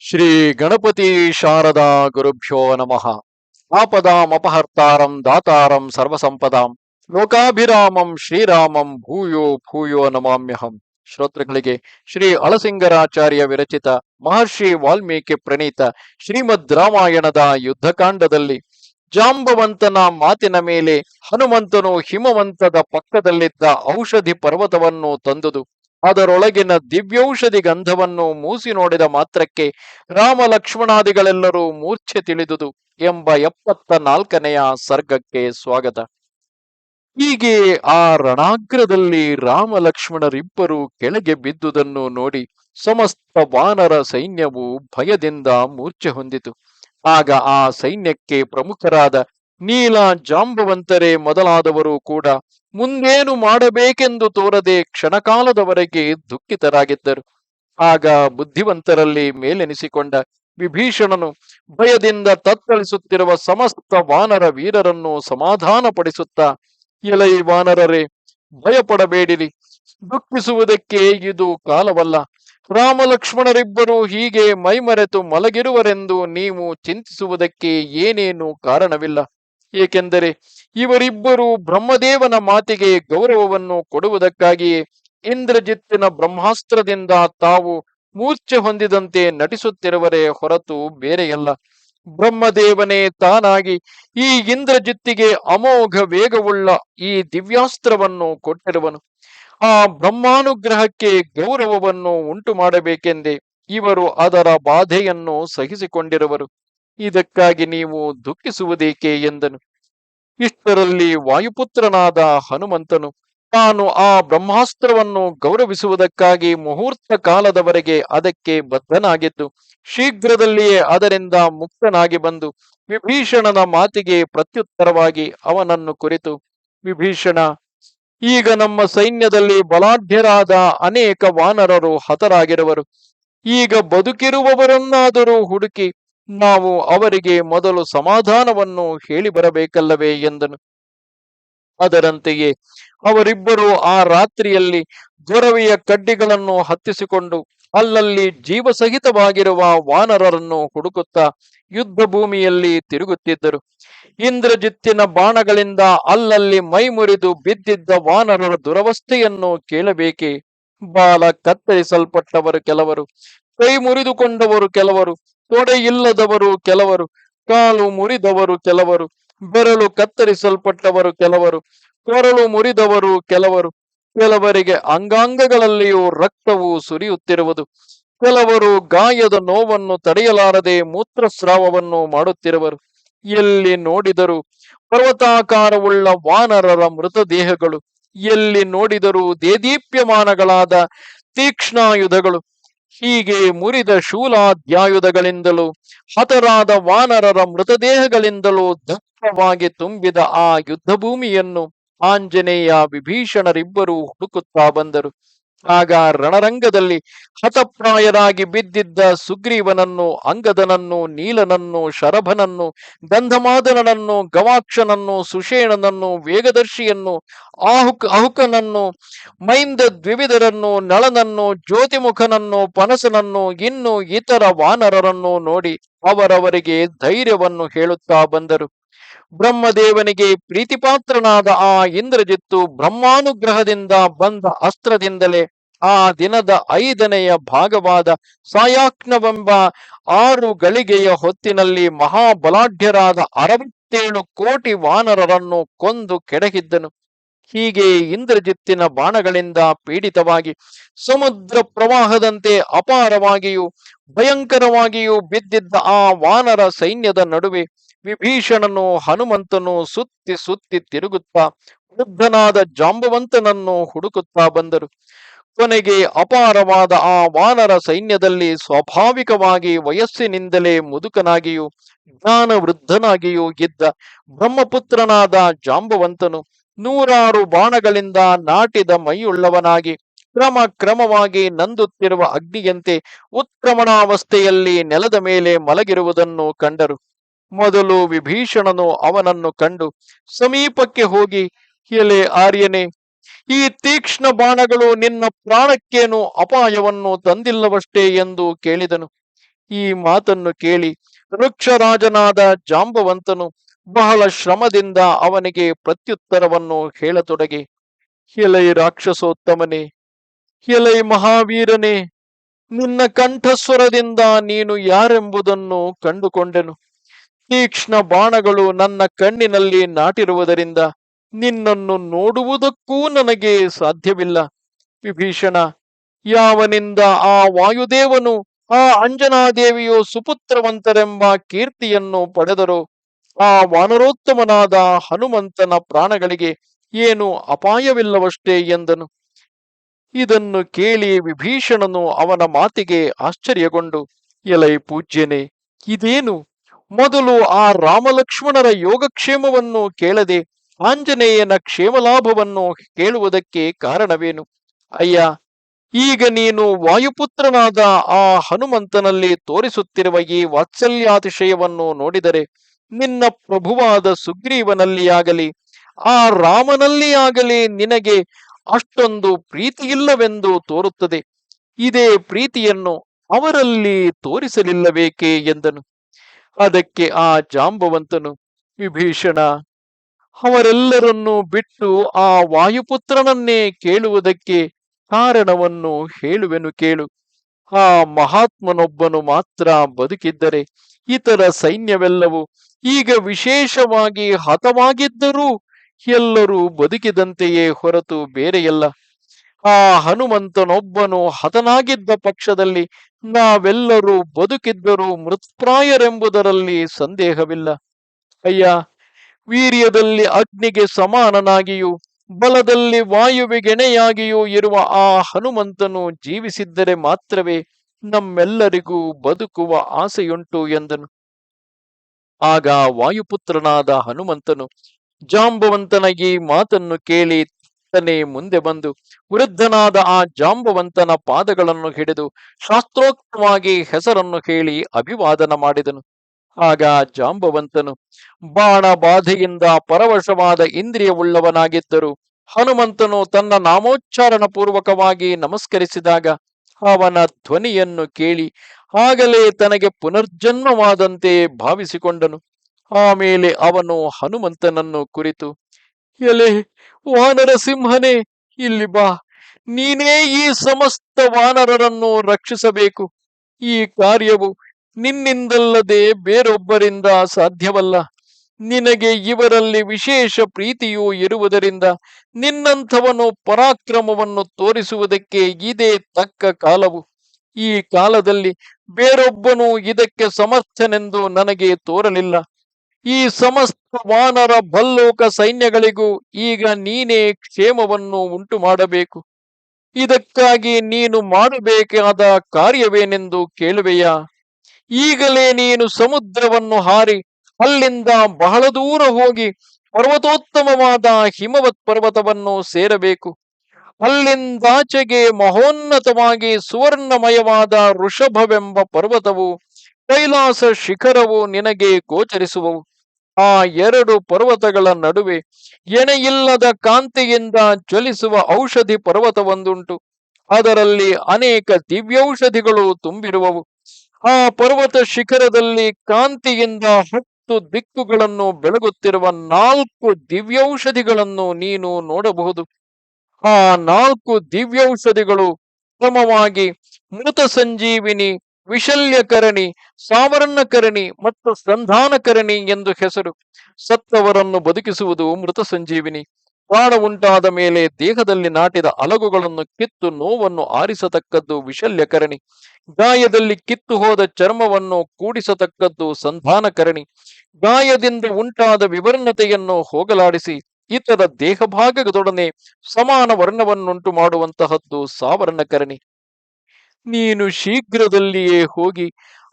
ಶ್ರೀ ಗಣಪತಿ ಶಾರದಾ ಗುರುಭ್ಯೋ ನಮಃ. ಆಪದಾಮಪಹರ್ತಾರಂ ದಾತಾರಂ ಸರ್ವಸಂಪದಾಂ. ಲೋಕಾಭಿರಾಮಂ ಶ್ರೀರಾಮಂ ಭೂಯೋ ಭೂಯೋ ನಮಾಮ್ಯಹಂ. ಶ್ರೋತೃಗಳಿಗೆ ಶ್ರೀ ಅಳಸಿಂಗರಾಚಾರ್ಯ ವಿರಚಿತ ಮಹರ್ಷಿ ವಾಲ್ಮೀಕಿ ಪ್ರಣೀತ ಶ್ರೀಮದ್ ರಾಮಾಯಣದ ಯುದ್ಧಕಾಂಡದಲ್ಲಿ ಜಾಂಬವಂತನ ಮಾತಿನ ಮೇಲೆ ಹನುಮಂತನು ಹಿಮವಂತದ ಪಕ್ಕದಲ್ಲಿದ್ದ ಔಷಧಿ ಪರ್ವತವನ್ನು ತಂದುದು. ಅದರೊಳಗಿನ ದಿವ್ಯೌಷಧಿ ಗಂಧವನ್ನು ಮೂಸಿ ನೋಡಿದ ಮಾತ್ರಕ್ಕೆ ರಾಮ ಲಕ್ಷ್ಮಣಾದಿಗಳೆಲ್ಲರೂ ಮೂರ್ಛೆ ತಿಳಿದುದು ಎಂಬ ಎಪ್ಪತ್ತ ನಾಲ್ಕನೆಯ ಸರ್ಗಕ್ಕೆ ಸ್ವಾಗತ. ಹೀಗೆ ಆ ರಣಾಗ್ರದಲ್ಲಿ ರಾಮ ಲಕ್ಷ್ಮಣರಿಬ್ಬರು ಕೆಳಗೆ ಬಿದ್ದುದನ್ನು ನೋಡಿ ಸಮಸ್ತ ವಾನರ ಸೈನ್ಯವು ಭಯದಿಂದ ಮೂರ್ಛೆ ಹೊಂದಿತು. ಆಗ ಆ ಸೈನ್ಯಕ್ಕೆ ಪ್ರಮುಖರಾದ ನೀಲ ಜಾಂಬವಂತರೇ ಮೊದಲಾದವರು ಕೂಡ ಮುಂದೇನು ಮಾಡಬೇಕೆಂದು ತೋರದೆ ಕ್ಷಣಕಾಲದವರೆಗೆ ದುಃಖಿತರಾಗಿದ್ದರು. ಆಗ ಬುದ್ಧಿವಂತರಲ್ಲಿ ಮೇಲೆನಿಸಿಕೊಂಡ ವಿಭೀಷಣನು ಭಯದಿಂದ ತತ್ತಳಿಸುತ್ತಿರುವ ಸಮಸ್ತ ವಾನರ ವೀರರನ್ನು ಸಮಾಧಾನಪಡಿಸುತ್ತಾ, ಎಲೈ ವಾನರರೇ, ಭಯಪಡಬೇಡಿರಿ. ದುಃಖಿಸುವುದಕ್ಕೆ ಇದು ಕಾಲವಲ್ಲ. ರಾಮ ಲಕ್ಷ್ಮಣರಿಬ್ಬರು ಹೀಗೆ ಮೈಮರೆತು ಮಲಗಿರುವರೆಂದು ನೀವು ಚಿಂತಿಸುವುದಕ್ಕೆ ಏನೇನು ಕಾರಣವಿಲ್ಲ. ಏಕೆಂದರೆ ಇವರಿಬ್ಬರು ಬ್ರಹ್ಮದೇವನ ಮಾತಿಗೆ ಗೌರವವನ್ನು ಕೊಡುವುದಕ್ಕಾಗಿ ಇಂದ್ರಜಿತ್ತಿನ ಬ್ರಹ್ಮಾಸ್ತ್ರದಿಂದ ತಾವು ಮೂರ್ಛೆ ಹೊಂದಿದಂತೆ ನಟಿಸುತ್ತಿರುವರೇ ಹೊರತು ಬೇರೆಯಲ್ಲ. ಬ್ರಹ್ಮದೇವನೇ ತಾನಾಗಿ ಈ ಇಂದ್ರಜಿತ್ತಿಗೆ ಅಮೋಘ ವೇಗವುಳ್ಳ ಈ ದಿವ್ಯಾಸ್ತ್ರವನ್ನು ಕೊಟ್ಟಿರುವನು. ಆ ಬ್ರಹ್ಮಾನುಗ್ರಹಕ್ಕೆ ಗೌರವವನ್ನು ಉಂಟು ಮಾಡಬೇಕೆಂದೇ ಇವರು ಅದರ ಬಾಧೆಯನ್ನು ಸಹಿಸಿಕೊಂಡಿರುವರು. ಇದಕ್ಕಾಗಿ ನೀವು ದುಃಖಿಸುವುದೇಕೆ ಎಂದನು. ಇಷ್ಟರಲ್ಲಿ ವಾಯುಪುತ್ರನಾದ ಹನುಮಂತನು ತಾನು ಆ ಬ್ರಹ್ಮಾಸ್ತ್ರವನ್ನು ಗೌರವಿಸುವುದಕ್ಕಾಗಿ ಮುಹೂರ್ತ ಕಾಲದವರೆಗೆ ಅದಕ್ಕೆ ಬದ್ಧನಾಗಿದ್ದು, ಶೀಘ್ರದಲ್ಲಿಯೇ ಅದರಿಂದ ಮುಕ್ತನಾಗಿ ಬಂದು ವಿಭೀಷಣನ ಮಾತಿಗೆ ಪ್ರತ್ಯುತ್ತರವಾಗಿ ಅವನನ್ನು ಕುರಿತು, ವಿಭೀಷಣ, ಈಗ ನಮ್ಮ ಸೈನ್ಯದಲ್ಲಿ ಬಲಾಢ್ಯರಾದ ಅನೇಕ ವಾನರರು ಹತರಾಗಿರುವರು. ಈಗ ಬದುಕಿರುವವರನ್ನಾದರೂ ಹುಡುಕಿ ನಾವು ಅವರಿಗೆ ಮೊದಲು ಸಮಾಧಾನವನ್ನು ಹೇಳಿ ಬರಬೇಕಲ್ಲವೇ ಎಂದನು. ಅದರಂತೆಯೇ ಅವರಿಬ್ಬರು ಆ ರಾತ್ರಿಯಲ್ಲಿ ಗೊರವೆಯ ಕಡ್ಡಿಗಳನ್ನು ಹತ್ತಿಸಿಕೊಂಡು ಅಲ್ಲಲ್ಲಿ ಜೀವಸಹಿತವಾಗಿರುವ ವಾನರರನ್ನು ಹುಡುಕುತ್ತಾ ಯುದ್ಧ ಭೂಮಿಯಲ್ಲಿ ತಿರುಗುತ್ತಿದ್ದರು. ಇಂದ್ರಜಿತ್ತಿನ ಬಾಣಗಳಿಂದ ಅಲ್ಲಲ್ಲಿ ಮೈ ಮುರಿದು ಬಿದ್ದಿದ್ದ ವಾನರರ ದುರವಸ್ಥೆಯನ್ನು ಕೇಳಬೇಕೆ? ಬಾಲ ಕತ್ತರಿಸಲ್ಪಟ್ಟವರು ಕೆಲವರು, ಕೈ ಮುರಿದುಕೊಂಡವರು ಕೆಲವರು ತೊಡೆ ಇಲ್ಲದವರು ಕೆಲವರು, ಕಾಲು ಮುರಿದವರು ಕೆಲವರು, ಬೆರಳು ಕತ್ತರಿಸಲ್ಪಟ್ಟವರು ಕೆಲವರು, ಕೊರಳು ಮುರಿದವರು ಕೆಲವರು. ಕೆಲವರಿಗೆ ಅಂಗಾಂಗಗಳಲ್ಲಿಯೂ ರಕ್ತವು ಸುರಿಯುತ್ತಿರುವುದು. ಕೆಲವರು ಗಾಯದ ನೋವನ್ನು ತಡೆಯಲಾರದೆ ಮೂತ್ರಸ್ರಾವವನ್ನು ಮಾಡುತ್ತಿರುವರು. ಎಲ್ಲಿ ನೋಡಿದರು ಪರ್ವತಾಕಾರವುಳ್ಳ ವಾನರರ ಮೃತದೇಹಗಳು, ಎಲ್ಲಿ ನೋಡಿದರೂ ದೇದೀಪ್ಯಮಾನಗಳಾದ ತೀಕ್ಷ್ಣಾಯುಧಗಳು. ಹೀಗೆ ಮುರಿದ ಶೂಲಾಧ್ಯಾಯುಧಗಳಿಂದಲೂ, ಹತರಾದ ವಾನರರ ಮೃತದೇಹಗಳಿಂದಲೂ ದಕ್ಷವಾಗಿ ತುಂಬಿದ ಆ ಯುದ್ಧ ಭೂಮಿಯನ್ನು ಆಂಜನೇಯ ವಿಭೀಷಣರಿಬ್ಬರೂ ಹುಡುಕುತ್ತಾ ಬಂದರು. ಆಗ ರಣರಂಗದಲ್ಲಿ ಹತಪ್ರಾಯರಾಗಿ ಬಿದ್ದಿದ್ದ ಸುಗ್ರೀವನನ್ನು, ಅಂಗದನನ್ನು, ನೀಲನನ್ನು, ಶರಭನನ್ನು, ಗಂಧಮಾದನನನ್ನು, ಗವಾಕ್ಷನನ್ನು, ಸುಷೇಣನನ್ನು, ವೇಗದರ್ಶಿಯನ್ನು, ಆಹುಕ್, ಅಹುಕನನ್ನು, ಮೈಂದ ದ್ವಿವಿಧರನ್ನು ನಳನನ್ನು, ಜ್ಯೋತಿಮುಖನನ್ನು, ಪನಸನನ್ನು, ಇನ್ನು ಇತರ ವಾನರರನ್ನು ನೋಡಿ ಅವರವರಿಗೆ ಧೈರ್ಯವನ್ನು ಹೇಳುತ್ತಾ ಬಂದರು. ಬ್ರಹ್ಮದೇವನಿಗೆ ಪ್ರೀತಿಪಾತ್ರನಾದ ಆ ಇಂದ್ರಜಿತ್ತು ಬ್ರಹ್ಮಾನುಗ್ರಹದಿಂದ ಬಂದ ಅಸ್ತ್ರದಿಂದಲೇ ಆ ದಿನದ ಐದನೆಯ ಭಾಗವಾದ ಸಾಯಾಕ್ನವೆಂಬ ಆರು ಗಳಿಗೆಯ ಹೊತ್ತಿನಲ್ಲಿ ಮಹಾಬಲಾಢ್ಯರಾದ ಅರವತ್ತೇಳು ಕೋಟಿ ವಾನರರನ್ನು ಕೊಂದು ಕೆಡಹಿದ್ದನು. ಹೀಗೆ ಇಂದ್ರಜಿತ್ತಿನ ಬಾಣಗಳಿಂದ ಪೀಡಿತವಾಗಿ ಸಮುದ್ರ ಪ್ರವಾಹದಂತೆ ಅಪಾರವಾಗಿಯೂ ಭಯಂಕರವಾಗಿಯೂ ಬಿದ್ದಿದ್ದ ಆ ವಾನರ ಸೈನ್ಯದ ನಡುವೆ ವಿಭೀಷಣನು ಹನುಮಂತನು ಸುತ್ತಿ ಸುತ್ತಿ ತಿರುಗುತ್ತಾ ವೃದ್ಧನಾದ ಜಾಂಬವಂತನನ್ನು ಹುಡುಕುತ್ತಾ ಬಂದರು. ಕೊನೆಗೆ ಅಪಾರವಾದ ಆ ವಾನರ ಸೈನ್ಯದಲ್ಲಿ ಸ್ವಾಭಾವಿಕವಾಗಿ ವಯಸ್ಸಿನಿಂದಲೇ ಮುದುಕನಾಗಿಯೂ ಜ್ಞಾನ ವೃದ್ಧನಾಗಿಯೂ ಇದ್ದ ಬ್ರಹ್ಮಪುತ್ರನಾದ ಜಾಂಬವಂತನು ನೂರಾರು ಬಾಣಗಳಿಂದ ನಾಟಿದ ಮೈಯುಳ್ಳವನಾಗಿ ಕ್ರಮ ಕ್ರಮವಾಗಿ ನಂದುತ್ತಿರುವ ಅಗ್ನಿಯಂತೆ ಉತ್ಕ್ರಮಣಾವಸ್ಥೆಯಲ್ಲಿ ನೆಲದ ಮೇಲೆ ಮಲಗಿರುವುದನ್ನು ಕಂಡರು. ಮೊದಲು ವಿಭೀಷಣನು ಅವನನ್ನು ಕಂಡು, ಸಮೀಪಕ್ಕೆ ಹೋಗಿ ಎಲೆ ಆರ್ಯನೇ, ಈ ತೀಕ್ಷ್ಣ ಬಾಣಗಳು ನಿನ್ನ ಪ್ರಾಣಕ್ಕೇನು ಅಪಾಯವನ್ನು ತಂದಿಲ್ಲವಷ್ಟೇ ಎಂದು ಕೇಳಿದನು. ಈ ಮಾತನ್ನು ಕೇಳಿ ವೃಕ್ಷರಾಜನಾದ ಜಾಂಬವಂತನು ಬಹಳ ಶ್ರಮದಿಂದ ಅವನಿಗೆ ಪ್ರತ್ಯುತ್ತರವನ್ನು ಹೇಳತೊಡಗಿ ಎಲೈ ರಾಕ್ಷಸೋತ್ತಮನೇ ಎಲೈ ಮಹಾವೀರನೇ, ನಿನ್ನ ಕಂಠಸ್ವರದಿಂದ ನೀನು ಯಾರೆಂಬುದನ್ನು ಕಂಡುಕೊಂಡೆನು. ತೀಕ್ಷ್ಣ ಬಾಣಗಳು ನನ್ನ ಕಣ್ಣಿನಲ್ಲಿ ನಾಟಿರುವುದರಿಂದ ನಿನ್ನನ್ನು ನೋಡುವುದಕ್ಕೂ ನನಗೆ ಸಾಧ್ಯವಿಲ್ಲ. ವಿಭೀಷಣ, ಯಾವನಿಂದ ಆ ವಾಯುದೇವನು ಆ ಅಂಜನಾದೇವಿಯು ಸುಪುತ್ರವಂತರೆಂಬ ಕೀರ್ತಿಯನ್ನು ಪಡೆದರು ಆ ವಾನರೋತ್ತಮನಾದ ಹನುಮಂತನ ಪ್ರಾಣಗಳಿಗೆ ಏನು ಅಪಾಯವಿಲ್ಲವಷ್ಟೇ ಎಂದನು. ಇದನ್ನು ಕೇಳಿ ವಿಭೀಷಣನು ಅವನ ಮಾತಿಗೆ ಆಶ್ಚರ್ಯಗೊಂಡು, ಎಲೈ ಪೂಜ್ಯನೇ, ಇದೇನು ಮೊದಲು ಆ ರಾಮಲಕ್ಷ್ಮಣರ ಯೋಗಕ್ಷೇಮವನ್ನು ಕೇಳದೆ ಆಂಜನೇಯನ ಕ್ಷೇಮಲಾಭವನ್ನು ಕೇಳುವುದಕ್ಕೆ ಕಾರಣವೇನು? ಅಯ್ಯ, ಈಗ ನೀನು ವಾಯುಪುತ್ರನಾದ ಆ ಹನುಮಂತನಲ್ಲಿ ತೋರಿಸುತ್ತಿರುವ ಈ ವಾತ್ಸಲ್ಯಾತಿಶಯವನ್ನು ನೋಡಿದರೆ ನಿನ್ನ ಪ್ರಭುವಾದ ಸುಗ್ರೀವನಲ್ಲಿಯಾಗಲಿ, ಆ ರಾಮನಲ್ಲಿ ಆಗಲಿ ನಿನಗೆ ಅಷ್ಟೊಂದು ಪ್ರೀತಿಯಿಲ್ಲವೆಂದು ತೋರುತ್ತದೆ. ಇದೇ ಪ್ರೀತಿಯನ್ನು ಅವರಲ್ಲಿ ತೋರಿಸಲಿಲ್ಲಬೇಕೆ ಎಂದನು. ಅದಕ್ಕೆ ಆ ಜಾಂಬವಂತನು, ವಿಭೀಷಣ, ಅವರೆಲ್ಲರನ್ನು ಬಿಟ್ಟು ಆ ವಾಯುಪುತ್ರನನ್ನೇ ಕೇಳುವುದಕ್ಕೆ ಕಾರಣವನ್ನು ಹೇಳುವೆನು ಕೇಳು. ಆ ಮಹಾತ್ಮನೊಬ್ಬನು ಮಾತ್ರ ಬದುಕಿದ್ದರೆ ಇತರ ಸೈನ್ಯವೆಲ್ಲವೂ ಈಗ ವಿಶೇಷವಾಗಿ ಹತವಾಗಿದ್ದರೂ ಎಲ್ಲರೂ ಬದುಕಿದಂತೆಯೇ ಹೊರತು ಬೇರೆಯಲ್ಲ. ಆ ಹನುಮಂತನೊಬ್ಬನು ಹತನಾಗಿದ್ದ ಪಕ್ಷದಲ್ಲಿ ನಾವೆಲ್ಲರೂ ಬದುಕಿದ್ದರೂ ಮೃತ್ಪ್ರಾಯರೆಂಬುದರಲ್ಲಿ ಸಂದೇಹವಿಲ್ಲ. ಅಯ್ಯ, ವೀರ್ಯದಲ್ಲಿ ಅಗ್ನಿಗೆ ಸಮಾನನಾಗಿಯೂ, ಬಲದಲ್ಲಿ ವಾಯುವಿಗೆಣೆಯಾಗಿಯೂ ಇರುವ ಆ ಹನುಮಂತನು ಜೀವಿಸಿದ್ದರೆ ಮಾತ್ರವೇ ನಮ್ಮೆಲ್ಲರಿಗೂ ಬದುಕುವ ಆಸೆಯುಂಟು ಎಂದನು. ಆಗ ವಾಯುಪುತ್ರನಾದ ಹನುಮಂತನು ಜಾಂಬವಂತನ ಈ ಮಾತನ್ನು ಕೇಳಿ ತನೇ ಮುಂದೆ ಬಂದು ವೃದ್ಧನಾದ ಆ ಜಾಂಬವಂತನ ಪಾದಗಳನ್ನು ಹಿಡಿದು ಶಾಸ್ತ್ರೋಕ್ತವಾಗಿ ಹೆಸರನ್ನು ಹೇಳಿ ಅಭಿವಾದನ ಮಾಡಿದನು. ಆಗ ಜಾಂಬವಂತನು ಬಾಣ ಬಾಧೆಯಿಂದ ಪರವಶವಾದ ಇಂದ್ರಿಯವುಳ್ಳವನಾಗಿದ್ದರು ಹನುಮಂತನು ತನ್ನ ನಾಮೋಚ್ಚಾರಣ ಪೂರ್ವಕವಾಗಿ ನಮಸ್ಕರಿಸಿದಾಗ ಅವನ ಧ್ವನಿಯನ್ನು ಕೇಳಿ ಆಗಲೇ ತನಗೆ ಪುನರ್ಜನ್ಮವಾದಂತೆ ಭಾವಿಸಿಕೊಂಡನು. ಆಮೇಲೆ ಅವನು ಹನುಮಂತನನ್ನು ಕುರಿತು ಎಲೆ, ವಾನರ ಸಿಂಹನೇ, ಇಲ್ಲಿ ಬಾ. ನೀನೇ ಈ ಸಮಸ್ತ ವಾನರರನ್ನು ರಕ್ಷಿಸಬೇಕು. ಈ ಕಾರ್ಯವು ನಿನ್ನಿಂದಲ್ಲದೆ ಬೇರೊಬ್ಬರಿಂದ ಸಾಧ್ಯವಲ್ಲ. ನಿನಗೆ ಇವರಲ್ಲಿ ವಿಶೇಷ ಪ್ರೀತಿಯೂ ಇರುವುದರಿಂದ ನಿನ್ನಂಥವನು ಪರಾಕ್ರಮವನ್ನು ತೋರಿಸುವುದಕ್ಕೆ ಇದೇ ತಕ್ಕ ಕಾಲವು. ಈ ಕಾಲದಲ್ಲಿ ಬೇರೊಬ್ಬನು ಇದಕ್ಕೆ ಸಮರ್ಥನೆಂದು ನನಗೆ ತೋರಲಿಲ್ಲ. ಈ ಸಮಸ್ತ ವಾನರ ಭಲ್ಲೋಕ ಸೈನ್ಯಗಳಿಗೂ ಈಗ ನೀನೇ ಕ್ಷೇಮವನ್ನು ಉಂಟು ಮಾಡಬೇಕು ಇದಕ್ಕಾಗಿ ನೀನು ಮಾಡಬೇಕಾದ ಕಾರ್ಯವೇನೆಂದು ಕೇಳುವೆಯಾ? ಈಗಲೇ ನೀನು ಸಮುದ್ರವನ್ನು ಹಾರಿ, ಅಲ್ಲಿಂದ ಬಹಳ ದೂರ ಹೋಗಿ ಪರ್ವತೋತ್ತಮವಾದ ಹಿಮವತ್ ಪರ್ವತವನ್ನು ಸೇರಬೇಕು. ಅಲ್ಲಿಂದಾಚೆಗೆ ಮಹೋನ್ನತವಾಗಿ ಸುವರ್ಣಮಯವಾದ ಋಷಭವೆಂಬ ಪರ್ವತವು ಕೈಲಾಸ ಶಿಖರವು ನಿನಗೆ ಗೋಚರಿಸುವವು. ಆ ಎರಡು ಪರ್ವತಗಳ ನಡುವೆ ಎಣೆಯಿಲ್ಲದ ಕಾಂತಿಯಿಂದ ಜ್ವಲಿಸುವ ಔಷಧಿ ಪರ್ವತವೊಂದುಂಟು. ಅದರಲ್ಲಿ ಅನೇಕ ದಿವ್ಯೌಷಧಿಗಳು ತುಂಬಿರುವವು. ಆ ಪರ್ವತ ಶಿಖರದಲ್ಲಿ ಕಾಂತಿಯಿಂದ ಹತ್ತು ದಿಕ್ಕುಗಳನ್ನು ಬೆಳಗುತ್ತಿರುವ ನಾಲ್ಕು ದಿವ್ಯೌಷಧಿಗಳನ್ನು ನೀನು ನೋಡಬಹುದು. ಆ ನಾಲ್ಕು ದಿವ್ಯೌಷಧಿಗಳು ಕ್ರಮವಾಗಿ ಮೃತ ಸಂಜೀವಿನಿ ವಿಶಲ್ಯಕರಣಿ ಸಾವರಣಕರಣಿ ಮತ್ತು ಸಂಧಾನಕರಣಿ ಎಂದು ಹೆಸರು ಸತ್ತವರನ್ನು ಬದುಕಿಸುವುದು ಮೃತ ಸಂಜೀವಿನಿ. ಪ್ರಾಣ ಉಂಟಾದ ಮೇಲೆ ದೇಹದಲ್ಲಿ ನಾಟಿದ ಅಲಗುಗಳನ್ನು ಕಿತ್ತು ನೋವನ್ನು ಆರಿಸತಕ್ಕದ್ದು ವಿಶಲ್ಯಕರಣಿ. ಗಾಯದಲ್ಲಿ ಕಿತ್ತು ಹೋದ ಚರ್ಮವನ್ನು ಕೂಡಿಸತಕ್ಕದ್ದು ಸಂಧಾನಕರಣಿ. ಗಾಯದಿಂದ ಉಂಟಾದ ವಿವರ್ಣತೆಯನ್ನು ಹೋಗಲಾಡಿಸಿ ಇತರ ದೇಹಭಾಗದೊಡನೆ ಸಮಾನ ವರ್ಣವನ್ನುಂಟು ಮಾಡುವಂತಹದ್ದು ಸಾವರ್ಣಕರಣಿ ನೀನು ಶೀಘ್ರದಲ್ಲಿಯೇ ಹೋಗಿ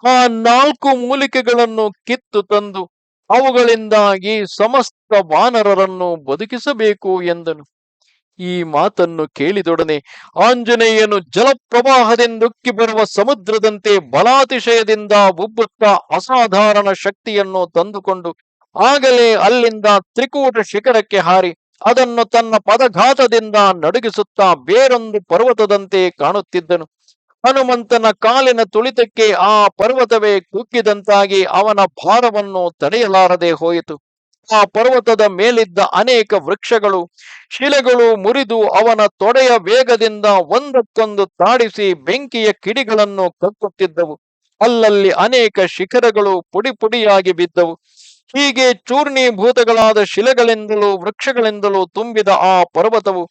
ಆ ನಾಲ್ಕು ಮೂಲಿಕೆಗಳನ್ನು ಕಿತ್ತು ತಂದು ಅವುಗಳಿಂದಾಗಿ ಸಮಸ್ತ ವಾನರರನ್ನು ಬದುಕಿಸಬೇಕು ಎಂದನು. ಈ ಮಾತನ್ನು ಕೇಳಿದೊಡನೆ ಆಂಜನೇಯನು ಜಲಪ್ರವಾಹದಿಂದುಕ್ಕಿ ಬರುವ ಸಮುದ್ರದಂತೆ ಬಲಾತಿಶಯದಿಂದ ಉಬ್ಬುತ್ತಾ ಅಸಾಧಾರಣ ಶಕ್ತಿಯನ್ನು ತಂದುಕೊಂಡು ಆಗಲೇ ಅಲ್ಲಿಂದ ತ್ರಿಕೂಟ ಶಿಖರಕ್ಕೆ ಹಾರಿ ಅದನ್ನು ತನ್ನ ಪದಘಾತದಿಂದ ನಡುಗಿಸುತ್ತಾ ಬೇರೊಂದು ಪರ್ವತದಂತೆ ಕಾಣುತ್ತಿದ್ದನು. ಹನುಮಂತನ ಕಾಲಿನ ತುಳಿತಕ್ಕೆ ಆ ಪರ್ವತವೇ ಕುಗ್ಗಿದಂತಾಗಿ ಅವನ ಭಾರವನ್ನು ತಡೆಯಲಾರದೆ ಹೋಯಿತು. ಆ ಪರ್ವತದ ಮೇಲಿದ್ದ ಅನೇಕ ವೃಕ್ಷಗಳು, ಶಿಲೆಗಳು ಮುರಿದು ಅವನ ತೊಡೆಯ ವೇಗದಿಂದ ಒಂದಕ್ಕೊಂದು ತಾಡಿಸಿ ಬೆಂಕಿಯ ಕಿಡಿಗಳನ್ನು ಕಕ್ಕುತ್ತಿದ್ದವು. ಅಲ್ಲಲ್ಲಿ ಅನೇಕ ಶಿಖರಗಳು ಪುಡಿ ಪುಡಿಯಾಗಿ ಬಿದ್ದವು. ಹೀಗೆ ಚೂರ್ಣೀಭೂತಗಳಾದ ಶಿಲೆಗಳಿಂದಲೂ ವೃಕ್ಷಗಳಿಂದಲೂ ತುಂಬಿದ ಆ ಪರ್ವತವು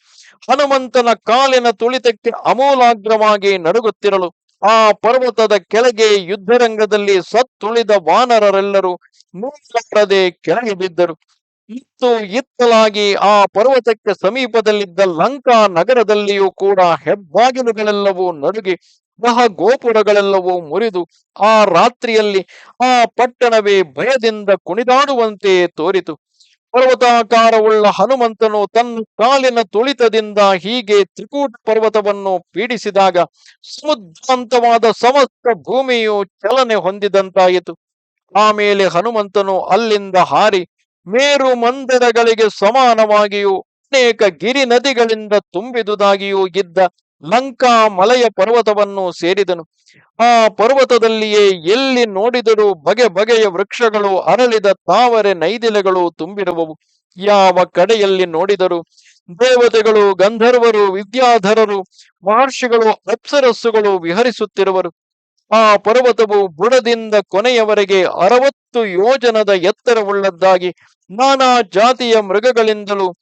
ಹನುಮಂತನ ಕಾಲಿನ ತುಳಿತಕ್ಕೆ ಅಮೂಲಾಗ್ರವಾಗಿ ನಡುಗುತ್ತಿರಲು ಆ ಪರ್ವತದ ಕೆಳಗೆ ಯುದ್ಧರಂಗದಲ್ಲಿ ಸತ್ತುಳಿದ ವಾನರರೆಲ್ಲರೂ ಮೂಲಾರದೆ ಕೆಳಗೆ ಬಿದ್ದರು. ಇತ್ತು ಇತ್ತಲಾಗಿ ಆ ಪರ್ವತಕ್ಕೆ ಸಮೀಪದಲ್ಲಿದ್ದ ಲಂಕಾ ನಗರದಲ್ಲಿಯೂ ಕೂಡ ಹೆಬ್ಬಾಗಿಲುಗಳೆಲ್ಲವೂ ನಡುಗಿ ಗೃಹ ಗೋಪುರಗಳೆಲ್ಲವೂ ಮುರಿದು ಆ ರಾತ್ರಿಯಲ್ಲಿ ಆ ಪಟ್ಟಣವೇ ಭಯದಿಂದ ಕುಣಿದಾಡುವಂತೆ ತೋರಿತು. ಪರ್ವತಾಕಾರವುಳ್ಳ ಹನುಮಂತನು ತನ್ನ ಕಾಲಿನ ತುಳಿತದಿಂದ ಹೀಗೆ ತ್ರಿಕೂಟ ಪರ್ವತವನ್ನು ಪೀಡಿಸಿದಾಗ ಸಮುದ್ರಾಂತವಾದ ಸಮಸ್ತ ಭೂಮಿಯು ಚಲನೆ ಹೊಂದಿದಂತಾಯಿತು. ಆಮೇಲೆ ಹನುಮಂತನು ಅಲ್ಲಿಂದ ಹಾರಿ ಮೇರು ಮಂದಿರಗಳಿಗೆ ಸಮಾನವಾಗಿಯೂ ಅನೇಕ ಗಿರಿ ನದಿಗಳಿಂದ ತುಂಬಿದುದಾಗಿಯೂ ಇದ್ದ ಲಂಕಾ ಮಲಯ ಪರ್ವತವನ್ನು ಸೇರಿದನು. ಆ ಪರ್ವತದಲ್ಲಿಯೇ ಎಲ್ಲಿ ನೋಡಿದರೂ ಬಗೆ ಬಗೆಯ ವೃಕ್ಷಗಳು ಅರಳಿದ ತಾವರೆ ನೈದಿಲೆಗಳು ತುಂಬಿರುವವು. ಯಾವ ಕಡೆಯಲ್ಲಿ ನೋಡಿದರು ದೇವತೆಗಳು, ಗಂಧರ್ವರು, ವಿದ್ಯಾಧರರು, ಮಹರ್ಷಿಗಳು, ಅಪ್ಸರಸ್ಸುಗಳು ವಿಹರಿಸುತ್ತಿರುವರು. ಆ ಪರ್ವತವು ಬುಡದಿಂದ ಕೊನೆಯವರೆಗೆ ಅರವತ್ತು ಯೋಜನದ ಎತ್ತರವುಳ್ಳದ್ದಾಗಿ ನಾನಾ ಜಾತಿಯ ಮೃಗಗಳಿಂದಲೂ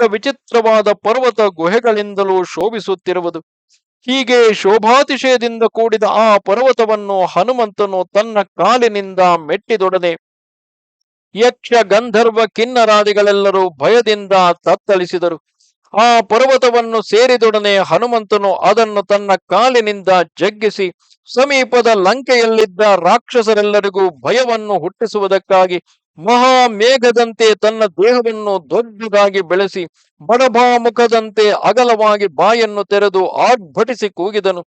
ವಿಚಿತ್ರವಾದ ಪರ್ವತ ಗುಹೆಗಳಿಂದಲೂ ಶೋಭಿಸುತ್ತಿರುವುದು. ಹೀಗೆ ಶೋಭಾತಿಶಯದಿಂದ ಕೂಡಿದ ಆ ಪರ್ವತವನ್ನು ಹನುಮಂತನು ತನ್ನ ಕಾಲಿನಿಂದ ಮೆಟ್ಟಿದೊಡನೆ ಯಕ್ಷ ಗಂಧರ್ವ ಕಿನ್ನರಾದಿಗಳೆಲ್ಲರೂ ಭಯದಿಂದ ತತ್ತಳಿಸಿದರು. ಆ ಪರ್ವತವನ್ನು ಸೇರಿದೊಡನೆ ಹನುಮಂತನು ಅದನ್ನು ತನ್ನ ಕಾಲಿನಿಂದ ಜಗ್ಗಿಸಿ ಸಮೀಪದ ಲಂಕೆಯಲ್ಲಿದ್ದ ರಾಕ್ಷಸರೆಲ್ಲರಿಗೂ ಭಯವನ್ನು ಹುಟ್ಟಿಸುವುದಕ್ಕಾಗಿ ಮಹಾ ಮೇಘದಂತೆ ತನ್ನ ದೇಹವನ್ನು ದೊಡ್ಡದಾಗಿ ಬೆಳೆಸಿ, ಬಡಭಾಮುಖದಂತೆ ಅಗಲವಾಗಿ ಬಾಯನ್ನು ತೆರೆದು ಆರ್ಭಟಿಸಿ ಕೂಗಿದನು.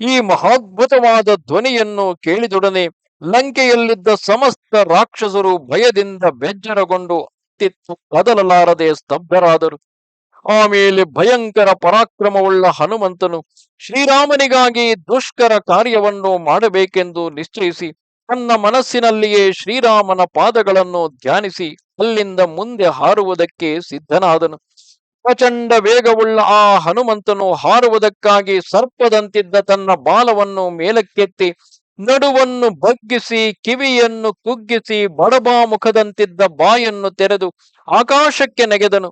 ಈ ಮಹಾದ್ಭುತವಾದ ಧ್ವನಿಯನ್ನು ಕೇಳಿದೊಡನೆ ಲಂಕೆಯಲ್ಲಿದ್ದ ಸಮಸ್ತ ರಾಕ್ಷಸರು ಭಯದಿಂದ ಬೆಜ್ಜರಗೊಂಡು ಅತ್ತಿತ್ತು, ಕದಲಲಾರದೆ ಸ್ತಬ್ಧರಾದರು. ಆಮೇಲೆ ಭಯಂಕರ ಪರಾಕ್ರಮವುಳ್ಳ ಹನುಮಂತನು ಶ್ರೀರಾಮನಿಗಾಗಿ ದುಷ್ಕರ ಕಾರ್ಯವನ್ನು ಮಾಡಬೇಕೆಂದು ನಿಶ್ಚಯಿಸಿ ತನ್ನ ಮನಸ್ಸಿನಲ್ಲಿಯೇ ಶ್ರೀರಾಮನ ಪಾದಗಳನ್ನು ಧ್ಯಾನಿಸಿ ಅಲ್ಲಿಂದ ಮುಂದೆ ಹಾರುವುದಕ್ಕೆ ಸಿದ್ಧನಾದನು. ಪ್ರಚಂಡ ವೇಗವುಳ್ಳ ಆ ಹನುಮಂತನು ಹಾರುವುದಕ್ಕಾಗಿ ಸರ್ಪದಂತಿದ್ದ ತನ್ನ ಬಾಲವನ್ನು ಮೇಲಕ್ಕೆತ್ತಿ ನಡುವನ್ನು ಬಗ್ಗಿಸಿ ಕಿವಿಯನ್ನು ಕುಗ್ಗಿಸಿ ಬಡಬಾ ಮುಖದಂತಿದ್ದ ಬಾಯನ್ನು ತೆರೆದು ಆಕಾಶಕ್ಕೆ ನೆಗೆದನು.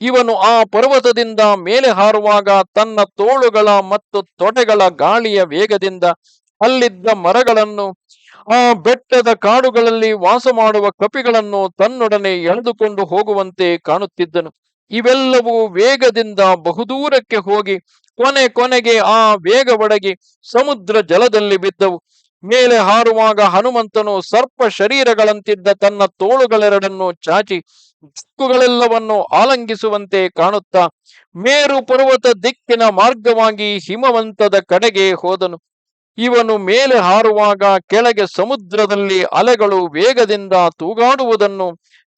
ಇವನು ಆ ಪರ್ವತದಿಂದ ಮೇಲೆ ಹಾರುವಾಗ ತನ್ನ ತೋಳುಗಳ ಮತ್ತು ತೊಡೆಗಳ ಗಾಳಿಯ ವೇಗದಿಂದ ಅಲ್ಲಿದ್ದ ಮರಗಳನ್ನು ಆ ಬೆಟ್ಟದ ಕಾಡುಗಳಲ್ಲಿ ವಾಸ ಮಾಡುವ ಕಪಿಗಳನ್ನು ತನ್ನೊಡನೆ ಎಳೆದುಕೊಂಡು ಹೋಗುವಂತೆ ಕಾಣುತ್ತಿದ್ದನು. ಇವೆಲ್ಲವೂ ವೇಗದಿಂದ ಬಹುದೂರಕ್ಕೆ ಹೋಗಿ ಕೊನೆ ಕೊನೆಗೆ ಆ ವೇಗ ಒಡಗಿ ಸಮುದ್ರ ಜಲದಲ್ಲಿ ಬಿದ್ದವು. ಮೇಲೆ ಹಾರುವಾಗ ಹನುಮಂತನು ಸರ್ಪ ಶರೀರಗಳಂತಿದ್ದ ತನ್ನ ತೋಳುಗಳೆರಡನ್ನು ಚಾಚಿ ದಿಕ್ಕುಗಳೆಲ್ಲವನ್ನು ಆಲಂಗಿಸುವಂತೆ ಕಾಣುತ್ತಾ ಮೇರು ಪರ್ವತ ದಿಕ್ಕಿನ ಮಾರ್ಗವಾಗಿ ಹಿಮವಂತದ ಕಡೆಗೆ ಹೋದನು. ಇವನು ಮೇಲೆ ಹಾರುವಾಗ ಕೆಳಗೆ ಸಮುದ್ರದಲ್ಲಿ ಅಲೆಗಳು ವೇಗದಿಂದ ತೂಗಾಡುವುದನ್ನು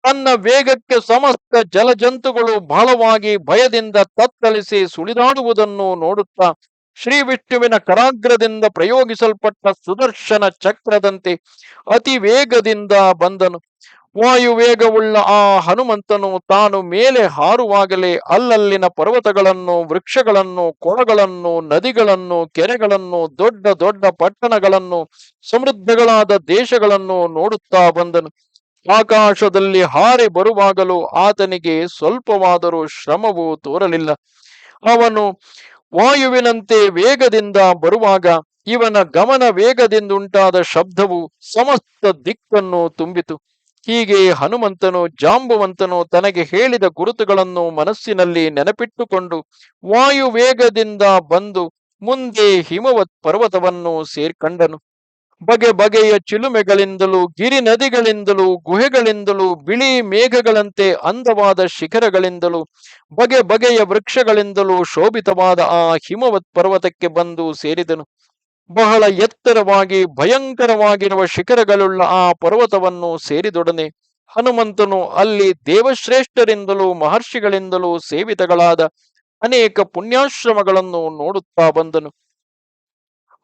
ತನ್ನ ವೇಗಕ್ಕೆ ಸಮಸ್ತ ಜಲಜಂತುಗಳು ಬಹಳವಾಗಿ ಭಯದಿಂದ ತತ್ತಲಿಸಿ ಸುಳಿದಾಡುವುದನ್ನು ನೋಡುತ್ತಾ ಶ್ರೀ ವಿಷ್ಣುವಿನ ಕರಾಗ್ರದಿಂದ ಪ್ರಯೋಗಿಸಲ್ಪಟ್ಟ ಸುದರ್ಶನ ಚಕ್ರದಂತೆ ಅತಿ ವೇಗದಿಂದ ಬಂದನು. ವಾಯು ವೇಗವುಳ್ಳ ಆ ಹನುಮಂತನು ತಾನು ಮೇಲೆ ಹಾರುವಾಗಲೇ ಅಲ್ಲಲ್ಲಿನ ಪರ್ವತಗಳನ್ನು, ವೃಕ್ಷಗಳನ್ನು, ಕೊಳಗಳನ್ನು, ನದಿಗಳನ್ನು, ಕೆರೆಗಳನ್ನು, ದೊಡ್ಡ ದೊಡ್ಡ ಪಟ್ಟಣಗಳನ್ನು, ಸಮೃದ್ಧಗಳಾದ ದೇಶಗಳನ್ನು ನೋಡುತ್ತಾ ಬಂದನು. ಆಕಾಶದಲ್ಲಿ ಹಾರಿ ಬರುವಾಗಲೂ ಆತನಿಗೆ ಸ್ವಲ್ಪವಾದರೂ ಶ್ರಮವು ತೋರಲಿಲ್ಲ. ಅವನು ವಾಯುವಿನಂತೆ ವೇಗದಿಂದ ಬರುವಾಗ ಇವನ ಗಮನ ವೇಗದಿಂದುಂಟಾದ ಶಬ್ದವು ಸಮಸ್ತ ದಿಕ್ಕನ್ನು ತುಂಬಿತು. ಹೀಗೆ ಹನುಮಂತನು ಜಾಂಬುವಂತನು ತನಗೆ ಹೇಳಿದ ಗುರುತುಗಳನ್ನು ಮನಸ್ಸಿನಲ್ಲಿ ನೆನಪಿಟ್ಟುಕೊಂಡು ವಾಯುವೇಗದಿಂದ ಬಂದು ಮುಂದೆ ಹಿಮವತ್ ಪರ್ವತವನ್ನು ಸೇರ್ಕಂಡನು. ಬಗೆ ಬಗೆಯ ಚಿಲುಮೆಗಳಿಂದಲೂ, ಗಿರಿ ನದಿಗಳಿಂದಲೂ, ಗುಹೆಗಳಿಂದಲೂ, ಬಿಳಿ ಮೇಘಗಳಂತೆ ಅಂದವಾದ ಶಿಖರಗಳಿಂದಲೂ, ಬಗೆ ಬಗೆಯ ವೃಕ್ಷಗಳಿಂದಲೂ ಶೋಭಿತವಾದ ಆ ಹಿಮವತ್ ಪರ್ವತಕ್ಕೆ ಬಂದು ಸೇರಿದನು. ಬಹಳ ಎತ್ತರವಾಗಿ, ಭಯಂಕರವಾಗಿರುವ ಶಿಖರಗಳುಳ್ಳ ಆ ಪರ್ವತವನ್ನು ಸೇರಿದೊಡನೆ ಹನುಮಂತನು ಅಲ್ಲಿ ದೇವಶ್ರೇಷ್ಠರಿಂದಲೂ ಮಹರ್ಷಿಗಳಿಂದಲೂ ಸೇವಿತಗಳಾದ ಅನೇಕ ಪುಣ್ಯಾಶ್ರಮಗಳನ್ನು ನೋಡುತ್ತಾ ಬಂದನು.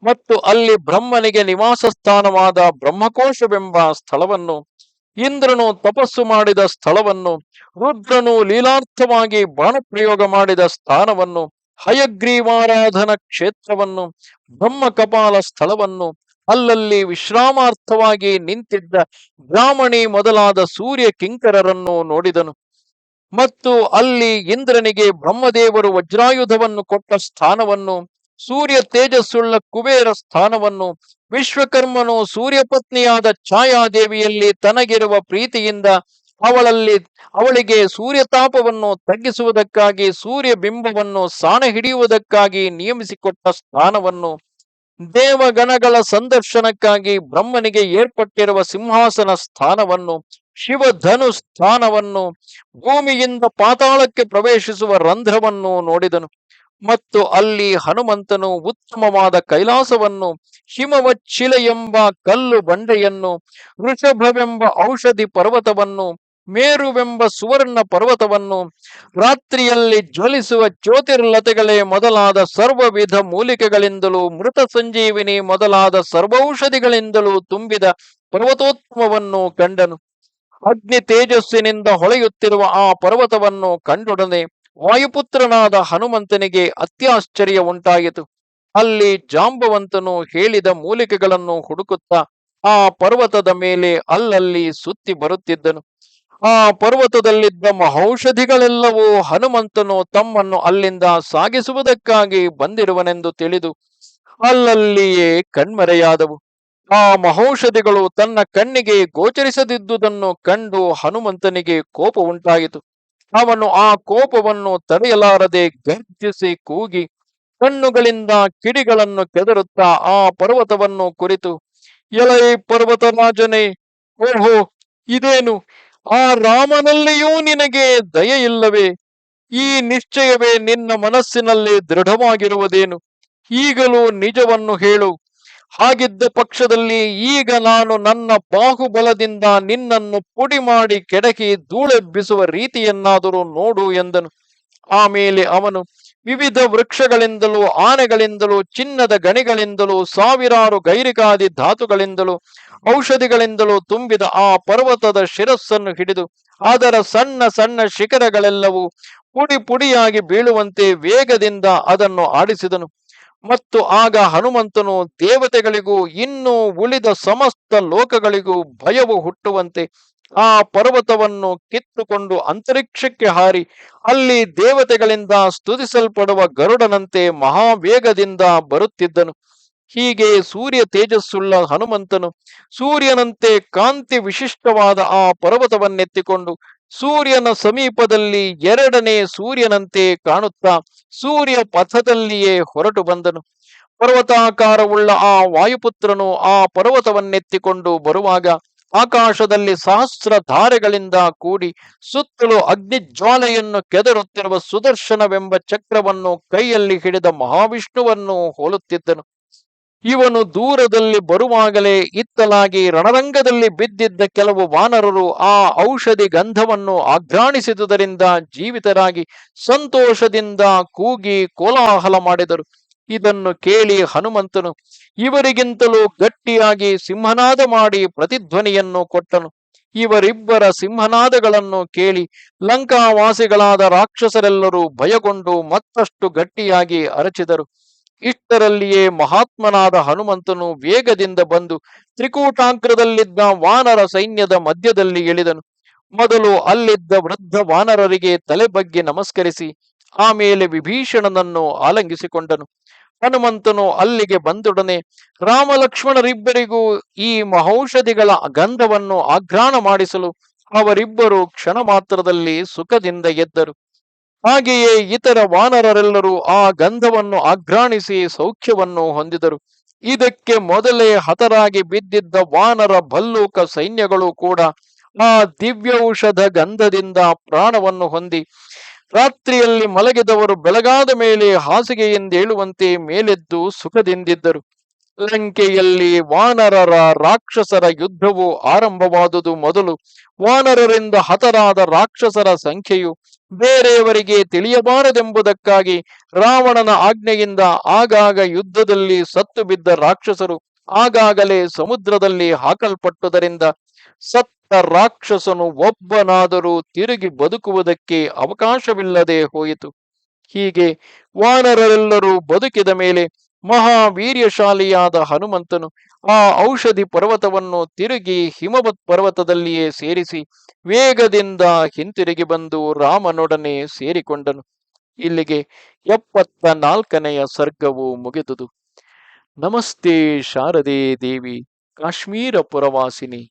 ಮತ್ತು ಅಲ್ಲಿ ಬ್ರಹ್ಮನಿಗೆ ನಿವಾಸ ಸ್ಥಾನವಾದ ಬ್ರಹ್ಮಕೋಶವೆಂಬ ಸ್ಥಳವನ್ನು, ಇಂದ್ರನು ತಪಸ್ಸು ಮಾಡಿದ ಸ್ಥಳವನ್ನು, ರುದ್ರನು ಲೀಲಾರ್ಥವಾಗಿ ಬಾಣಪ್ರಯೋಗ ಮಾಡಿದ ಸ್ಥಾನವನ್ನು ಹಯಗ್ರೀವಾರಾಧನ ಕ್ಷೇತ್ರವನ್ನು, ಬ್ರಹ್ಮ ಕಪಾಲ ಸ್ಥಳವನ್ನು, ಅಲ್ಲಲ್ಲಿ ವಿಶ್ರಾಮಾರ್ಥವಾಗಿ ನಿಂತಿದ್ದ ಬ್ರಾಹ್ಮಣಿ ಮೊದಲಾದ ಸೂರ್ಯ ಕಿಂಕರರನ್ನು ನೋಡಿದನು. ಮತ್ತು ಅಲ್ಲಿ ಇಂದ್ರನಿಗೆ ಬ್ರಹ್ಮದೇವರು ವಜ್ರಾಯುಧವನ್ನು ಕೊಟ್ಟ ಸ್ಥಾನವನ್ನು, ಸೂರ್ಯ ತೇಜಸ್ಸುಳ್ಳ ಕುಬೇರ ಸ್ಥಾನವನ್ನು, ವಿಶ್ವಕರ್ಮನು ಸೂರ್ಯಪತ್ನಿಯಾದ ಛಾಯಾದೇವಿಯಲ್ಲಿ ತನಗಿರುವ ಪ್ರೀತಿಯಿಂದ ಅವಳಲ್ಲಿ ಅವಳಿಗೆ ಸೂರ್ಯತಾಪವನ್ನು ತಗ್ಗಿಸುವುದಕ್ಕಾಗಿ ಸೂರ್ಯ ಬಿಂಬವನ್ನು ಸಾಣೆ ಹಿಡಿಯುವುದಕ್ಕಾಗಿ ನಿಯಮಿಸಿಕೊಟ್ಟ ಸ್ಥಾನವನ್ನು ದೇವಗಣಗಳ ಸಂದರ್ಶನಕ್ಕಾಗಿ ಬ್ರಹ್ಮನಿಗೆ ಏರ್ಪಟ್ಟಿರುವ ಸಿಂಹಾಸನ ಸ್ಥಾನವನ್ನು ಶಿವಧನು ಸ್ಥಾನವನ್ನು, ಭೂಮಿಯಿಂದ ಪಾತಾಳಕ್ಕೆ ಪ್ರವೇಶಿಸುವ ರಂಧ್ರವನ್ನು ನೋಡಿದನು. ಮತ್ತು ಅಲ್ಲಿ ಹನುಮಂತನು ಉತ್ತಮವಾದ ಕೈಲಾಸವನ್ನು, ಹಿಮವಚ್ಚಿಲೆ ಎಂಬ ಕಲ್ಲು ಬಂಡೆಯನ್ನು, ವೃಷಭವೆಂಬ ಔಷಧಿ ಪರ್ವತವನ್ನು ಮೇರುವೆಂಬ ಸುವರ್ಣ ಪರ್ವತವನ್ನು ರಾತ್ರಿಯಲ್ಲಿ ಜ್ವಲಿಸುವ ಜ್ಯೋತಿರ್ಲತೆಗಳೇ ಮೊದಲಾದ ಸರ್ವವಿಧ ಮೂಲಿಕೆಗಳಿಂದಲೂ ಮೃತ ಸಂಜೀವಿನಿ ಮೊದಲಾದ ಸರ್ವೌಷಧಿಗಳಿಂದಲೂ ತುಂಬಿದ ಪರ್ವತೋತ್ಮವನ್ನು ಕಂಡನು. ಅಗ್ನಿ ತೇಜಸ್ಸಿನಿಂದ ಹೊಳೆಯುತ್ತಿರುವ ಆ ಪರ್ವತವನ್ನು ಕಂಡೊಡನೆ ವಾಯುಪುತ್ರನಾದ ಹನುಮಂತನಿಗೆ ಅತ್ಯಾಶ್ಚರ್ಯ ಉಂಟಾಯಿತು. ಅಲ್ಲಿ ಜಾಂಬವಂತನು ಹೇಳಿದ ಮೂಲಿಕೆಗಳನ್ನು ಹುಡುಕುತ್ತಾ ಆ ಪರ್ವತದ ಮೇಲೆ ಅಲ್ಲಲ್ಲಿ ಸುತ್ತಿ ಬರುತ್ತಿದ್ದನು. ಆ ಪರ್ವತದಲ್ಲಿದ್ದ ಮಹೌಷಧಿಗಳೆಲ್ಲವೂ ಹನುಮಂತನು ತಮ್ಮನ್ನು ಅಲ್ಲಿಂದ ಸಾಗಿಸುವುದಕ್ಕಾಗಿ ಬಂದಿರುವನೆಂದು ತಿಳಿದು ಅಲ್ಲಲ್ಲಿಯೇ ಕಣ್ಮರೆಯಾದವು. ಆ ಮಹೌಷಧಿಗಳು ತನ್ನ ಕಣ್ಣಿಗೆ ಗೋಚರಿಸದಿದ್ದುದನ್ನು ಕಂಡು ಹನುಮಂತನಿಗೆ ಕೋಪ ಉಂಟಾಯಿತು. ಅವನು ಆ ಕೋಪವನ್ನು ತಡೆಯಲಾರದೆ ಗರ್ಜಿಸಿ ಕೂಗಿ ಕಣ್ಣುಗಳಿಂದ ಕಿಡಿಗಳನ್ನು ಕೆದರುತ್ತಾ ಆ ಪರ್ವತವನ್ನು ಕುರಿತು, ಎಲೈ ಪರ್ವತರಾಜನೇ, ಓಹೋ, ಇದೇನು? ಆ ರಾಮನಲ್ಲಿಯೂ ನಿನಗೆ ದಯೆ ಇಲ್ಲವೇ? ಈ ನಿಶ್ಚಯವೇ ನಿನ್ನ ಮನಸ್ಸಿನಲ್ಲಿ ದೃಢವಾಗಿರುವುದೇನು? ಈಗಲೂ ನಿಜವನ್ನು ಹೇಳು. ಹಾಗಿದ್ದ ಪಕ್ಷದಲ್ಲಿ ಈಗ ನಾನು ನನ್ನ ಬಾಹುಬಲದಿಂದ ನಿನ್ನನ್ನು ಪುಡಿ ಮಾಡಿ ಕೆಡಕಿ ಧೂಳೆಬ್ಬಿಸುವ ರೀತಿಯನ್ನಾದರೂ ನೋಡು ಎಂದನು. ಆಮೇಲೆ ಅವನು ವಿವಿಧ ವೃಕ್ಷಗಳಿಂದಲೂ, ಆನೆಗಳಿಂದಲೂ, ಚಿನ್ನದ ಗಣಿಗಳಿಂದಲೂ, ಸಾವಿರಾರು ಗೈರಿಕಾದಿ ಧಾತುಗಳಿಂದಲೂ, ಔಷಧಿಗಳಿಂದಲೂ ತುಂಬಿದ ಆ ಪರ್ವತದ ಶಿರಸ್ಸನ್ನು ಹಿಡಿದು, ಅದರ ಸಣ್ಣ ಸಣ್ಣ ಶಿಖರಗಳೆಲ್ಲವೂ ಪುಡಿ ಪುಡಿಯಾಗಿ ಬೀಳುವಂತೆ ವೇಗದಿಂದ ಅದನ್ನು ಆಡಿಸಿದನು. ಮತ್ತು ಆಗ ಹನುಮಂತನು ದೇವತೆಗಳಿಗೂ ಇನ್ನೂ ಉಳಿದ ಸಮಸ್ತ ಲೋಕಗಳಿಗೂ ಭಯವು ಹುಟ್ಟುವಂತೆ ಆ ಪರ್ವತವನ್ನು ಕಿತ್ತುಕೊಂಡು ಅಂತರಿಕ್ಷಕ್ಕೆ ಹಾರಿ, ಅಲ್ಲಿ ದೇವತೆಗಳಿಂದ ಸ್ತುತಿಸಲ್ಪಡುವ ಗರುಡನಂತೆ ಮಹಾವೇಗದಿಂದ ಬರುತ್ತಿದ್ದನು. ಹೀಗೆ ಸೂರ್ಯ ತೇಜಸ್ಸುಳ್ಳ ಹನುಮಂತನು ಸೂರ್ಯನಂತೆ ಕಾಂತಿ ವಿಶಿಷ್ಟವಾದ ಆ ಪರ್ವತವನ್ನೆತ್ತಿಕೊಂಡು ಸೂರ್ಯನ ಸಮೀಪದಲ್ಲಿ ಎರಡನೇ ಸೂರ್ಯನಂತೆ ಕಾಣುತ್ತಾ ಸೂರ್ಯ ಪಥದಲ್ಲಿಯೇ ಹೊರಟು ಬಂದನು. ಪರ್ವತಾಕಾರವುಳ್ಳ ಆ ವಾಯುಪುತ್ರನು ಆ ಪರ್ವತವನ್ನೆತ್ತಿಕೊಂಡು ಬರುವಾಗ ಆಕಾಶದಲ್ಲಿ ಸಹಸ್ರ ಧಾರೆಗಳಿಂದ ಕೂಡಿ ಸುತ್ತಲೂ ಅಗ್ನಿಜ್ವಾಲೆಯನ್ನು ಕೆದರುತ್ತಿರುವ ಸುದರ್ಶನವೆಂಬ ಚಕ್ರವನ್ನು ಕೈಯಲ್ಲಿ ಹಿಡಿದ ಮಹಾವಿಷ್ಣುವನ್ನು ಹೋಲುತ್ತಿದ್ದನು. ಇವನು ದೂರದಲ್ಲಿ ಬರುವಾಗಲೇ ಇತ್ತಲಾಗಿ ರಣರಂಗದಲ್ಲಿ ಬಿದ್ದಿದ್ದ ಕೆಲವು ವಾನರರು ಆ ಔಷಧಿ ಗಂಧವನ್ನು ಆಘ್ರಾಣಿಸಿದುದರಿಂದ ಜೀವಿತರಾಗಿ ಸಂತೋಷದಿಂದ ಕೂಗಿ ಕೋಲಾಹಲ ಮಾಡಿದರು. ಇದನ್ನು ಕೇಳಿ ಹನುಮಂತನು ಇವರಿಗಿಂತಲೂ ಗಟ್ಟಿಯಾಗಿ ಸಿಂಹನಾದ ಮಾಡಿ ಪ್ರತಿಧ್ವನಿಯನ್ನು ಕೊಟ್ಟನು. ಇವರಿಬ್ಬರ ಸಿಂಹನಾದಗಳನ್ನು ಕೇಳಿ ಲಂಕಾವಾಸಿಗಳಾದ ರಾಕ್ಷಸರೆಲ್ಲರೂ ಭಯಗೊಂಡು ಮತ್ತಷ್ಟು ಗಟ್ಟಿಯಾಗಿ ಅರಚಿದರು. ಇಷ್ಟರಲ್ಲಿಯೇ ಮಹಾತ್ಮನಾದ ಹನುಮಂತನು ವೇಗದಿಂದ ಬಂದು ತ್ರಿಕೂಟಾಂಕ್ರದಲ್ಲಿದ್ದ ವಾನರ ಸೈನ್ಯದ ಮಧ್ಯದಲ್ಲಿ ಇಳಿದನು. ಮೊದಲು ಅಲ್ಲಿದ್ದ ವೃದ್ಧ ವಾನರರಿಗೆ ತಲೆ ಬಗ್ಗೆ ನಮಸ್ಕರಿಸಿ ಆಮೇಲೆ ವಿಭೀಷಣನನ್ನು ಆಲಂಗಿಸಿಕೊಂಡನು. ಹನುಮಂತನು ಅಲ್ಲಿಗೆ ಬಂದೊಡನೆ ರಾಮಲಕ್ಷ್ಮಣರಿಬ್ಬರಿಗೂ ಈ ಮಹೌಷಧಿಗಳ ಗಂಧವನ್ನು ಆಘ್ರಾಣ ಮಾಡಿಸಲು ಅವರಿಬ್ಬರು ಕ್ಷಣ ಮಾತ್ರದಲ್ಲಿ ಸುಖದಿಂದ ಎದ್ದರು. ಹಾಗೆಯೇ ಇತರ ವಾನರರೆಲ್ಲರೂ ಆ ಗಂಧವನ್ನು ಆಘ್ರಾಣಿಸಿ ಸೌಖ್ಯವನ್ನು ಹೊಂದಿದರು. ಇದಕ್ಕೆ ಮೊದಲೇ ಹತರಾಗಿ ಬಿದ್ದಿದ್ದ ವಾನರ ಭಲ್ಲೂಕ ಸೈನ್ಯಗಳು ಕೂಡ ಆ ದಿವ್ಯೌಷಧ ಗಂಧದಿಂದ ಪ್ರಾಣವನ್ನು ಹೊಂದಿ ರಾತ್ರಿಯಲ್ಲಿ ಮಲಗಿದವರು ಬೆಳಗಾದ ಮೇಲೆ ಹಾಸಿಗೆ ಎಂದೇಳುವಂತೆ ಮೇಲೆದ್ದು ಸುಖದಿಂದಿದ್ದರು. ಲಂಕೆಯಲ್ಲಿ ವಾನರರ ರಾಕ್ಷಸರ ಯುದ್ಧವು ಆರಂಭವಾದುದು ಮೊದಲು. ವಾನರರಿಂದ ಹತರಾದ ರಾಕ್ಷಸರ ಸಂಖ್ಯೆಯು ಬೇರೆಯವರಿಗೆ ತಿಳಿಯಬಾರದೆಂಬುದಕ್ಕಾಗಿ ರಾವಣನ ಆಜ್ಞೆಯಿಂದ ಆಗಾಗ ಯುದ್ಧದಲ್ಲಿ ಸತ್ತು ಬಿದ್ದ ರಾಕ್ಷಸರು ಆಗಾಗಲೇ ಸಮುದ್ರದಲ್ಲಿ ಹಾಕಲ್ಪಟ್ಟುದರಿಂದ ಸತ್ತ ರಾಕ್ಷಸನು ಒಬ್ಬನಾದರೂ ತಿರುಗಿ ಬದುಕುವುದಕ್ಕೆ ಅವಕಾಶವಿಲ್ಲದೆ ಹೋಯಿತು. ಹೀಗೆ ವಾನರರೆಲ್ಲರೂ ಬದುಕಿದ ಮೇಲೆ ಮಹಾವೀರ್ಯಶಾಲಿಯಾದ ಹನುಮಂತನು ಆ ಔಷಧಿ ಪರ್ವತವನ್ನು ತಿರುಗಿ ಹಿಮವತ್ ಪರ್ವತದಲ್ಲಿಯೇ ಸೇರಿಸಿ ವೇಗದಿಂದ ಹಿಂತಿರುಗಿ ಬಂದು ರಾಮನೊಡನೆ ಸೇರಿಕೊಂಡನು. ಇಲ್ಲಿಗೆ ಎಪ್ಪತ್ತ ನಾಲ್ಕನೆಯ ಸರ್ಗವು ಮುಗಿದುದು. ನಮಸ್ತೆ ಶಾರದೆ ದೇವಿ, ಕಾಶ್ಮೀರ ಪುರವಾಸಿನಿ.